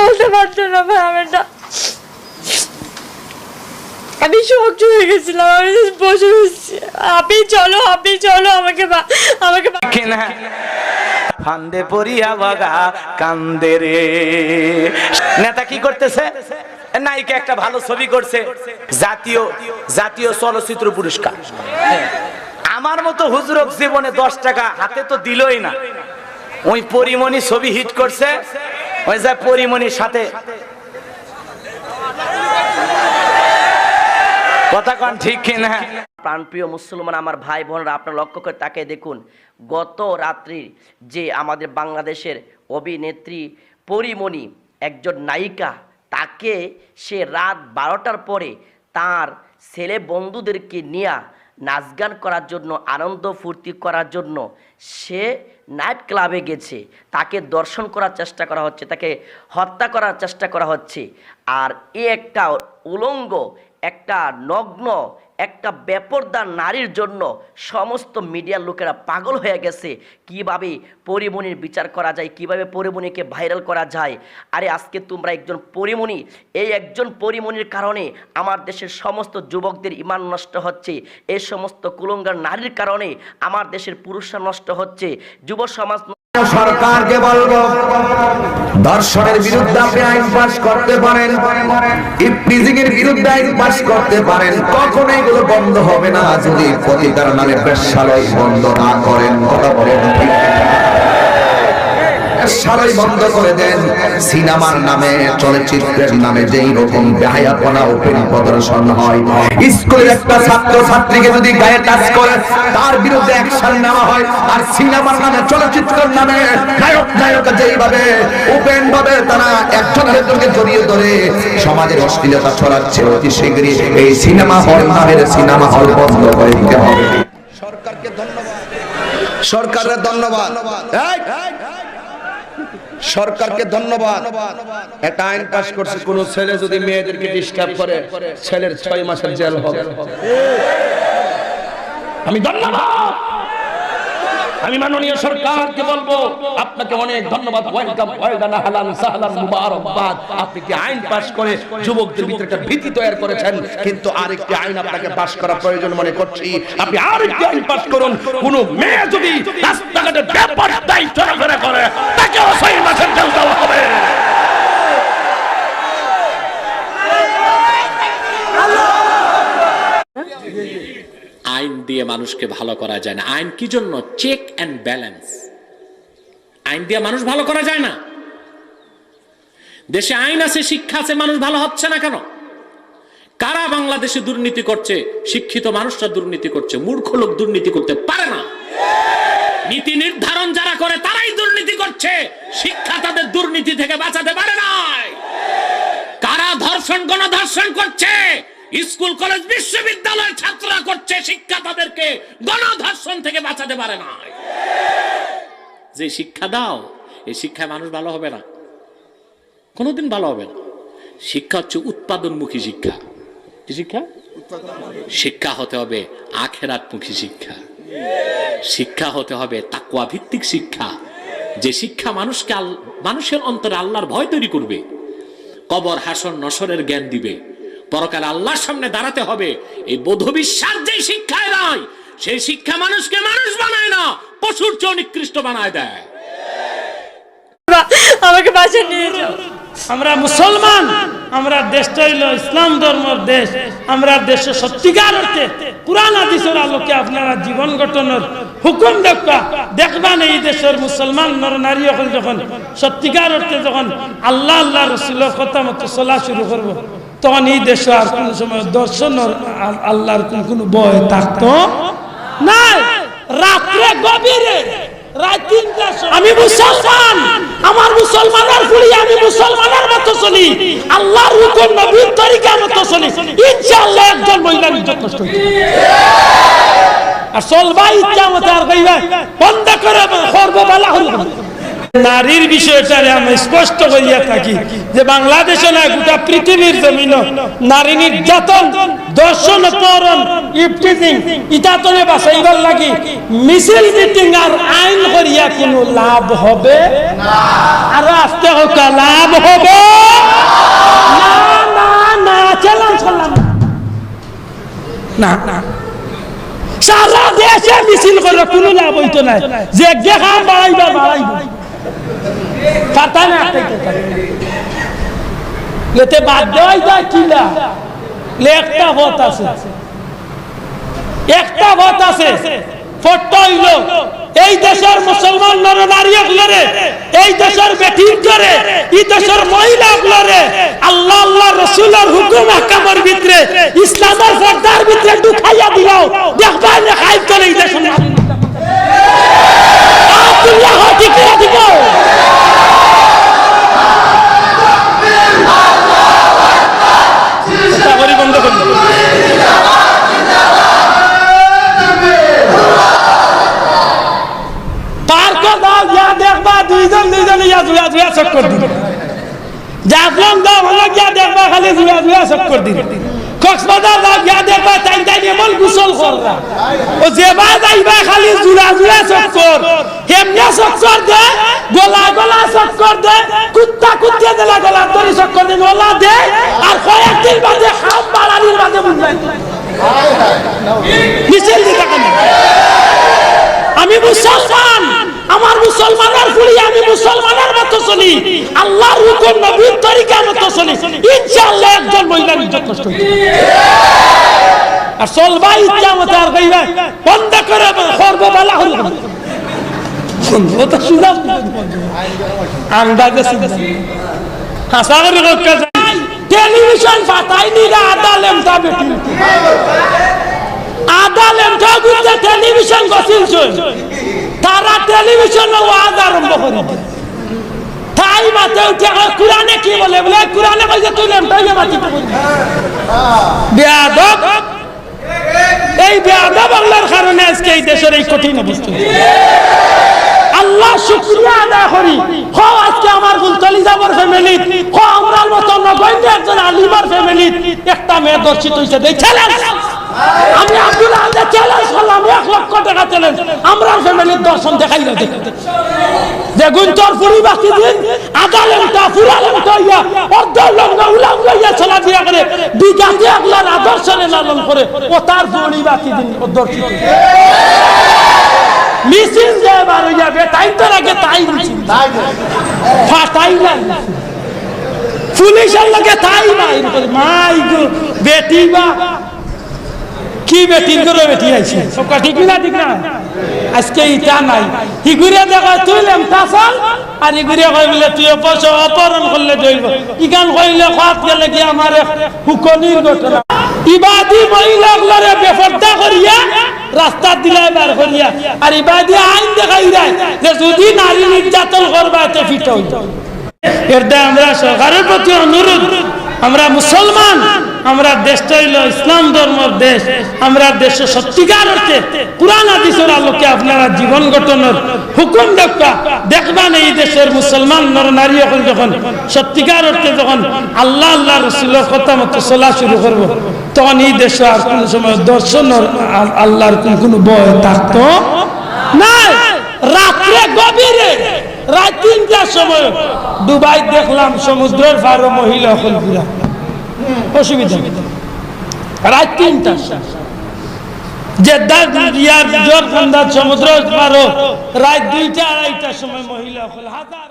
বলতে পারতো না ভাই, আমি শক্ত হয়ে গেছিলাম, আমি বসে বসছি। আপনি চলো আপনি চলো, আমাকে আমাকে কিনা ফান্দে পড়িয়া বাগা কান্দে রে। নেতা কি করতেছে? নায়িকা একটা ভালো ছবি করছে, জাতীয় জাতীয় চলচ্চিত্র পুরস্কার। আমার মতো হুজুরক জীবনে দশ টাকা হাতে তো দিলই না। ওই পরিমণি ছবি হিট করছে ওই যা পরিমণির সাথে। কথা কন ঠিক কিনা? প্রাণপ্রিয় মুসলমান, আমার ভাই বোনরা, আপনার লক্ষ্য করে তাকে দেখুন, গত রাত্রির যে আমাদের বাংলাদেশের অভিনেত্রী পরিমণি একজন নায়িকা, তাকে সে রাত বারোটার পরে তার ছেলে বন্ধুদেরকে নিয়ে নাচ গান করার জন্য, আনন্দ ফুর্তি করার জন্য সে নাইট ক্লাবে গেছে, তাকে দর্শন করার চেষ্টা করা হচ্ছে, তাকে হত্যা করার চেষ্টা করা হচ্ছে। আর এ একটা উলঙ্গ, একটা নগ্ন, একটা বেপরদার নারীর জন্য সমস্ত মিডিয়ার লোকেরা পাগল হয়ে গেছে। কীভাবে পরিমণির বিচার করা যায়, কীভাবে পরিমণিকে ভাইরাল করা যায়? আরে আজকে তোমরা একজন পরিমণি, এই একজন পরিমণির কারণে আমার দেশের সমস্ত যুবকদের ইমান নষ্ট হচ্ছে, এই সমস্ত কুলঙ্গার নারীর কারণে আমার দেশের পুরুষরা নষ্ট হচ্ছে। যুব সমাজ সরকারকে বলব? দর্শনের বিরুদ্ধে আপনি আইন পাস করতে পারেন। ইপটিজিং এর বিরুদ্ধে আইন পাস করতে পারেন। কখনো এগুলো বন্ধ হবে না। যদি প্রতিকার নামে বেশালয় বন্ধ না করেন, কথা বলেন ঠিক বেশ্যালয় বন্ধ করে দেন। সিনেমার নামে চলচ্চিত্রের নামে যেই রকম বেহায়াপনা ওপেন প্রদর্শন হয় স্কুলের একটা ছাত্র ছাত্রীকে যদি গায়ে টাচ করে তার বিরুদ্ধে অ্যাকশন নেওয়া হয় আর সিনেমার নামে চলচ্চিত্রের নামে নায়ক নায়ক যেইভাবে ওপেন ভাবে তারা একজন আরেকজনকে জড়িয়ে ধরে সমাজের অশ্লীলতা ছড়াচ্ছে অতি শীঘ্রই। এই সিনেমা হল নামের সিনেমা হল বন্ধ করে দিতে হবে। সরকারকে ধন্যবাদ। সরকারের ধন্যবাদ! সরকারকে ধন্যবাদ। একটা আইন পাস করছে, কোন ছেলে যদি মেয়েদেরকে ডিস্টার্ব করে, ছেলের ছয় মাসের জেল হবে। আমি ধন্যবাদ। আমি মাননীয় সরকারকে বলব, আপনাকে অনেক ধন্যবাদ। ওয়েলকাম ওয়েলডান হালান সাহলান, মুবারকবাদ। আপনি কি আইন পাস করে যুবকদের ভিতরে একটা ভীতি তৈরি করেছেন? কিন্তু আরেকটি আইন আপনাকে পাস করা প্রয়োজন মনে করছি। আপনি আরেকটি আইন পাস করুন। কোন মেয়ে যদি ব্যাপার চলাফেরা করে, তাকেও ছয় মাসের জেল দেওয়া হবে। আইন দিয়ে মানুষকে ভালো করা যায় না। আইন কি জন্য? চেক অ্যান্ড ব্যালেন্স আইন দিয়ে মানুষ ভালো করা যায় না। দেশে আইন আছে, শিক্ষা আছে, মানুষ ভালো হচ্ছে না কেন? কারা বাংলাদেশে দুর্নীতি করছে? শিক্ষিত মানুষরা দুর্নীতি করছে, মূর্খ লোক দুর্নীতি করতে পারে না। নীতি নির্ধারণ যারা করে তারাই দুর্নীতি করছে। শিক্ষা তাদের দুর্নীতি থেকে বাঁচাতে পারে নাই। কারা ধর্ষণ গণধর্ষণ করছে? স্কুল কলেজ বিশ্ববিদ্যালয় ছাত্ররা করছে শিক্ষা তাদেরকে গণধর্ষণ থেকে বাঁচাতে পারে না যে শিক্ষা দাও এই শিক্ষায় মানুষ ভালো হবে না। কোনোদিন ভালো হবে না। শিক্ষা হচ্ছে উৎপাদনমুখী শিক্ষা। কি শিক্ষা? শিক্ষা হতে হবে আখেরাতমুখী শিক্ষা। শিক্ষা হতে হবে তাকুয়া ভিত্তিক শিক্ষা। যে শিক্ষা মানুষকে মানুষের অন্তরে আল্লাহর ভয় তৈরি করবে, কবর হাসন নসরের জ্ঞান দিবে। পরকালে আল্লাহর সামনে দাঁড়াতে হবে। এই বোধ বিশ্বাস যে শিক্ষায় নয়, সেই শিক্ষা মানুষকে মানুষ বানায় না, পশুর চেয়ে নিকৃষ্ট বানায় দেয়। আমাকে বাসে নিয়ে যাও। আমরা মুসলমান, আমরা দেশটা হইল ইসলাম ধর্মের দেশ, আমরা দেশে সত্যিকার অর্থে কোরআন, হাদিসের আলোকে আপনারা জীবন গঠনের হুকুম দেখা দেখবেন এই দেশের মুসলমান নর নারী হল যখন সত্যিকার অর্থে যখন আল্লাহ আল্লাহ রসুলের কথা মতো চলা শুরু করব, তখন এই দেশে আর কোন সময় দর্শন আল্লাহর কোন কোন বয় থাকতো নাই। রাত্রে গভীরে, রাত সময় আমি মুসলমান আমার মুসলমানের ফুলি আমি মুসলমানের মতো চলি। আল্লাহর হুকুম, নবীর তরিকার মতো চলি। ইনশাআল্লাহ একজন মহিলার ইজ্জত নষ্ট হইছে আর চলবা, ইচ্ছা মতো আর কইবা, বন্ধ করে করব বেলা হল নারীর বিষয়টারে আমি স্পষ্ট করিয়া থাকি যে বাংলাদেশে না, গোটা পৃথিবীর জমিন নারী নির্যাতন, দর্শন পরন ইফটিজিং ইতাতনে বাঁচাইবার লাগি মিছিল, মিটিং আর আইন করিয়া কোনো লাভ হবে? আর আস্তে হোক লাভ হবে? না না না চালান চালান না না। সারা দেশে মিছিল করে কোনো লাভ হইতো না যে দেখা বাড়াইবা বাড়াইবা এই এই আল্লাহ হুকুম ভিতরে ইসলামের পর্দার ভিতরে ঢুকাইয়া দিলাও। দেখবা ঠিক করে দিব চাকরি বন্ধ করব পার্ক দাও ইয়া দেখবা দুইজন দুইজন ইয়া জুয়া জুয়া চক্কর দিন। জাফলং দাও হলো গিয়া দেখবা, খালি জুয়া জুয়া চক্কর দিন। কক্সবাজার দাও গিয়া দেখবা, তাই তাই এমন গুসল কররা ও যেবা যাইবা, খালি জুয়া জুয়া চক্কর। হেমনে চক্কর দে, গলা গলা চক্কর দে, কুত্তা কুত্তা দিলা গলা ধরে চক্কর দে, গলা দে, আর কয়েকদিন বাদে খাম বাড়ানির বাদে বুঝলাই মিছিল দিতে কেন? আমি মুসলমান। আমার মুসলমানের ফুলি আমি মুসলমানের মতো চলি। আল্লাহর হুকুম নবীর তরিকার মতো চলি। ইনশাআল্লাহ একজন মহিলার ইজ্জত নষ্ট হইবে আর চলবা ইচ্ছা মতো আর কইবা বন্ধ করে করব বালা হল টেলিভিশন টেলিভিশন গছিল তারা টেলিভিশন ওয়াজ আরম্ভ করে। তাই মাতে উঠে কোরআনে কি বলে? বলে কোরআনে কইছে তুই লেমটাই মাতি বেয়াদব। এই বেয়াদব আল্লাহর কারণে আজকে এই দেশের এই কঠিন অবস্থা। আল্লাহ শুক্রিয়া আদায় করি। হ, আজকে আমার গুলতলি যাবার ফ্যামিলি হ, আমরার মতো নগণ্য একজন আলিমার ফ্যামিলি একটা মেয়ে দর্শিত হয়েছে দেই চ্যালেঞ্জ আমি আব্দুল আহমদ চ্যালেঞ্জ করলাম, এক লক্ষ টাকা চ্যালেঞ্জ আমরা ফ্যামিলির দর্শন দেখাই না যে গুঞ্চর পুরি দিন আদালেমটা ফুরালেমটা ইয়া, অর্ধ লঙ্গ উলাম লইয়া চলা দিয়া করে বিজাতি আল্লাহর আদর্শনে লালন করে, ও তার পুরি দিন, ও দর্শিত মিছিল যে বার হয়ে যাবে তাই তো আগে তাই মিছিল। ফাটাই না। পুলিশের লগে তাই মাই বেটি বা কি বেটির করে বেটি আইছে সবকা ঠিক না ঠিক না। আজকে ইটা নাই। হিগুরে দেখা তুই লেমটা চল। আর হিগুরে কই বলে তুই পয়সা অপহরণ করলে জইব ইগান কইলে খাত গেলে কি আমার হুকনির ঘটনা? ইবাদি মহিলাগুলোরে বেফর্দা করিয়া রাস্তা দিলাই বার করিয়া আর ইবাদি আইন দেখাই দেয় যে যদি নারী নির্যাতন করবা এতে ফিট হই এর আমরা সরকারের প্রতি অনুরোধ। আমরা মুসলমান। আমরা দেশটা হইল ইসলাম ধর্মের দেশ। আমরা দেশে সত্যিকার অর্থে পুরান হাদিসের আলোকে আপনারা জীবন গঠনের হুকুম দেখা দেখবেন এই দেশের মুসলমান নর, নারী এখন যখন সত্যিকার অর্থে যখন আল্লাহ আল্লাহ রসুলের কথা মতো চলা শুরু করব, তখন এই দেশে আর কোন সময় দর্শনের আ- আল্লাহর কোন কোন ভয় থাকতো নাই। রাত্রে গভীরে, রাত তিনটার সময় দুবাই দেখলাম সমুদ্রের পারো মহিলা হল পুরা অসুবিধা। রাত তিনটা জেদ্দা ইয়ার জোর সমুদ্র পারো, রাত দুইটা, আড়াইটার সময় মহিলা হল হাজার